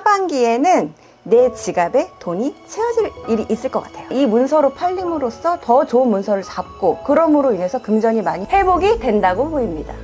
하반기에는 내 지갑에 돈이 채워질 일이 있을 것 같아요. 이 문서로 팔림으로써 더 좋은 문서를 잡고 그럼으로 인해서 금전이 많이 회복이 된다고 보입니다.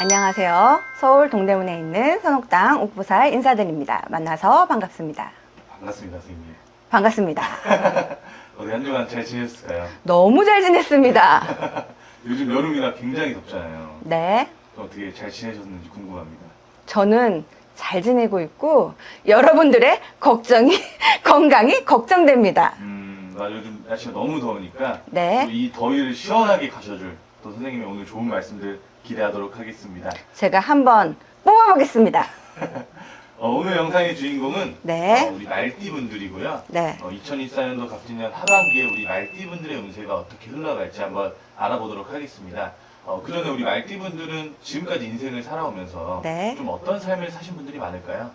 안녕하세요. 서울 동대문에 있는 선옥당 옥부살 인사드립니다. 만나서 반갑습니다. 반갑습니다, 선생님. 반갑습니다. 어디 한 주간 잘 지내셨을까요? 너무 잘 지냈습니다. 요즘 여름이라 굉장히 덥잖아요. 네. 어떻게 잘 지내셨는지 궁금합니다. 저는 잘 지내고 있고 여러분들의 걱정이 건강이 걱정됩니다. 음, 나 요즘 날씨가 너무 더우니까 네. 또이 더위를 시원하게 가셔줄 또 선생님의 오늘 좋은 말씀들 기대하도록 하겠습니다. 제가 한번 뽑아보겠습니다. 어, 오늘 영상의 주인공은 네. 어, 우리 말띠분들이고요. 네. 어, 2024년도 갑진년 하반기에 우리 말띠분들의 운세가 어떻게 흘러갈지 한번 알아보도록 하겠습니다. 어, 그 전에 우리 말띠분들은 지금까지 인생을 살아오면서 네. 좀 어떤 삶을 사신 분들이 많을까요?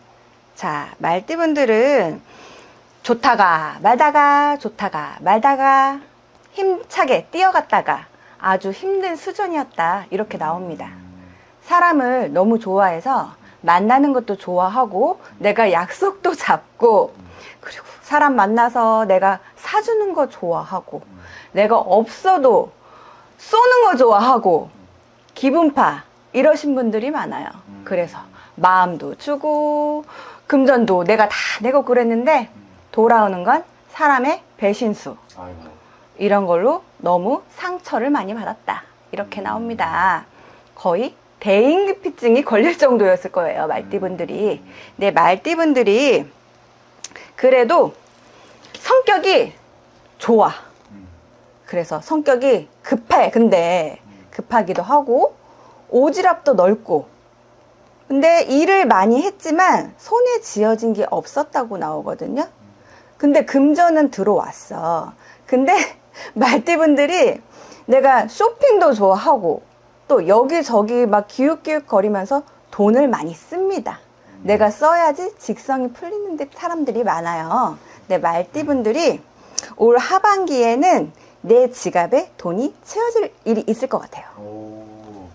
자, 말띠분들은 좋다가 말다가 좋다가 말다가 힘차게 뛰어갔다가 아주 힘든 수준이었다. 이렇게 나옵니다. 사람을 너무 좋아해서 만나는 것도 좋아하고 내가 약속도 잡고 그리고 사람 만나서 내가 사주는 거 좋아하고 내가 없어도 쏘는 거 좋아하고 기분파 이러신 분들이 많아요. 음. 그래서 마음도 주고 금전도 내가 다 내고 그랬는데 돌아오는 건 사람의 배신수 아이고. 이런 걸로 너무 상처를 많이 받았다. 이렇게 음. 나옵니다. 거의 대인기피증이 걸릴 정도였을 거예요, 말띠분들이. 근데 말띠분들이 그래도 성격이 좋아. 음. 그래서 성격이 급해. 근데 급하기도 하고 오지랖도 넓고. 근데 일을 많이 했지만 손에 쥐어진 게 없었다고 나오거든요. 근데 금전은 들어왔어. 근데 말띠분들이 내가 쇼핑도 좋아하고 또 여기저기 막 기웃기웃 거리면서 돈을 많이 씁니다. 내가 써야지 직성이 풀리는 데 사람들이 많아요. 근데 말띠분들이 올 하반기에는 내 지갑에 돈이 채워질 일이 있을 것 같아요. 오.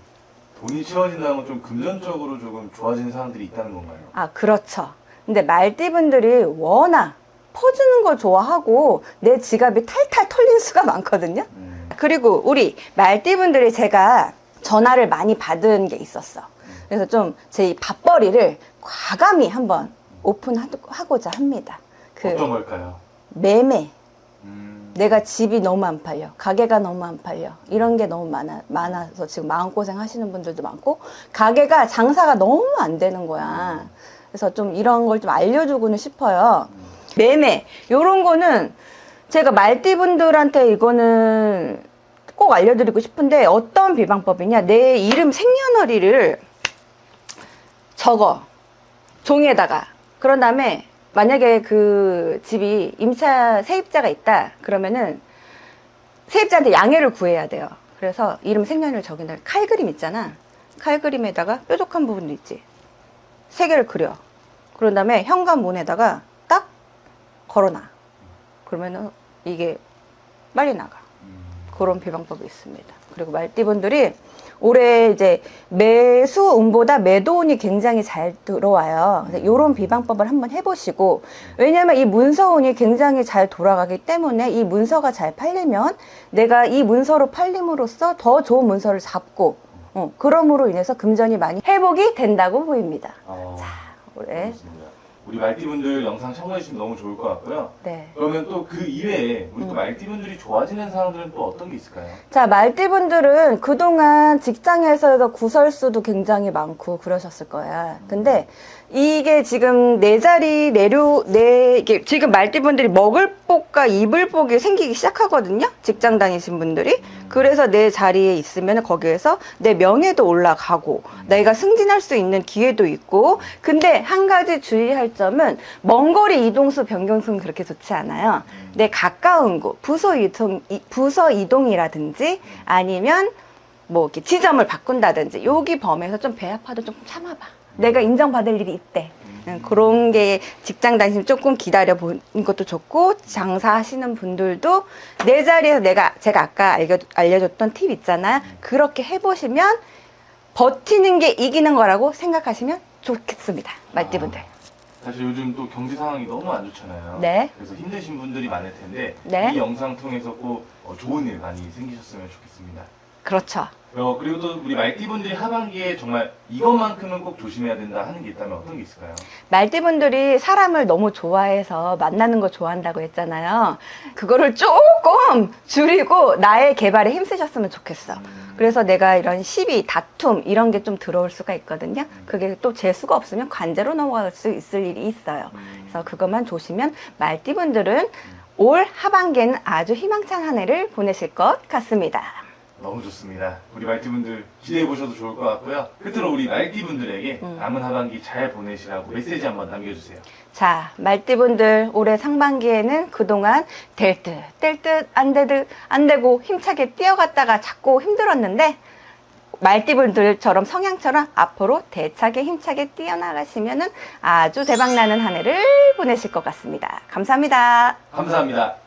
돈이 채워진다는 건 좀 금전적으로 조금 좋아지는 사람들이 있다는 건가요? 아, 그렇죠. 근데 말띠 분들이 워낙 퍼주는 거 좋아하고 내 지갑이 탈탈 털린 수가 많거든요. 음. 그리고 우리 말띠 분들이 제가 전화를 많이 받은 게 있었어. 그래서 좀 제 밥벌이를 과감히 한번 오픈하고자 합니다. 그 어떤 걸까요? 매매. 음. 내가 집이 너무 안 팔려. 가게가 너무 안 팔려. 이런 게 너무 많아, 많아서 지금 마음고생 하시는 분들도 많고, 가게가 장사가 너무 안 되는 거야. 그래서 좀 이런 걸 좀 알려주고는 싶어요. 매매. 요런 거는 제가 말띠분들한테 이거는 꼭 알려드리고 싶은데 어떤 비방법이냐. 내 이름 생년월일을 적어. 종이에다가. 그런 다음에 만약에 그 집이 임차 세입자가 있다. 그러면은 세입자한테 양해를 구해야 돼요. 그래서 이름 생년을 적인 다음에 칼 그림 있잖아. 칼 그림에다가 뾰족한 부분도 있지. 세 개를 그려. 그런 다음에 현관문에다가 딱 걸어놔. 그러면은 이게 빨리 나가. 음. 그런 비방법이 있습니다. 그리고 말띠분들이 올해 이제 매수 운보다 매도 운이 굉장히 잘 들어와요. 이런 비방법을 한번 해보시고 왜냐하면 이 문서 운이 굉장히 잘 돌아가기 때문에 이 문서가 잘 팔리면 내가 이 문서로 팔림으로써 더 좋은 문서를 잡고 어, 그럼으로 인해서 금전이 많이 회복이 된다고 보입니다. 어, 자, 올해 그렇습니다. 우리 말띠분들 영상 참고해 주시면 너무 좋을 것 같고요. 네. 그러면 또 그 이외에 우리 또 음. 말띠분들이 좋아지는 사람들은 또 어떤 게 있을까요? 자, 말띠분들은 그동안 직장에서 구설수도 굉장히 많고 그러셨을 거야. 근데 이게 지금 내 자리 내려, 내, 이게 지금 말띠분들이 먹을 복과 입을 복이 생기기 시작하거든요? 직장 다니신 분들이. 그래서 내 자리에 있으면 거기에서 내 명예도 올라가고 내가 승진할 수 있는 기회도 있고 근데 한 가지 주의할 점은 먼 거리 이동수 변경수는 그렇게 좋지 않아요. 내 가까운 곳, 부서 이동, 이- 부서 이동이라든지 아니면 뭐 이렇게 지점을 바꾼다든지 여기 범위에서 좀 배 아파도 좀 참아봐. 내가 인정받을 일이 있대. 응, 그런 게 직장 다니시면 조금 기다려 보는 것도 좋고 장사하시는 분들도 내 자리에서 내가 제가 아까 알려, 알려줬던 팁 있잖아요. 그렇게 해보시면 버티는 게 이기는 거라고 생각하시면 좋겠습니다. 말띠분들. 사실 요즘 또 경제 상황이 너무 안 좋잖아요. 네. 그래서 힘드신 분들이 많을 텐데 네. 이 영상 통해서 꼭 어, 좋은 일 많이 생기셨으면 좋겠습니다. 그렇죠. 어, 그리고 또 우리 말띠분들이 하반기에 정말 이것만큼은 꼭 조심해야 된다 하는 게 있다면 어떤 게 있을까요? 말띠분들이 사람을 너무 좋아해서 만나는 거 좋아한다고 했잖아요. 그거를 조금 줄이고 나의 개발에 힘쓰셨으면 좋겠어. 그래서 내가 이런 시비, 다툼 이런 게 좀 들어올 수가 있거든요. 그게 또 재수가 없으면 관제로 넘어갈 수 있을 일이 있어요. 그래서 그것만 조시면 말띠분들은 올 하반기에는 아주 희망찬 한 해를 보내실 것 같습니다. 너무 좋습니다. 우리 말띠분들 기대해 보셔도 좋을 것 같고요. 끝으로 우리 말띠분들에게 음. 남은 하반기 잘 보내시라고 메시지 한번 남겨주세요. 자, 말띠분들 올해 상반기에는 그동안 될 듯, 될 듯, 안 되듯, 안 되고 힘차게 뛰어갔다가 자꾸 힘들었는데 말띠분들처럼 성향처럼 앞으로 대차게 힘차게 뛰어나가시면은 아주 대박나는 한 해를 보내실 것 같습니다. 감사합니다. 감사합니다.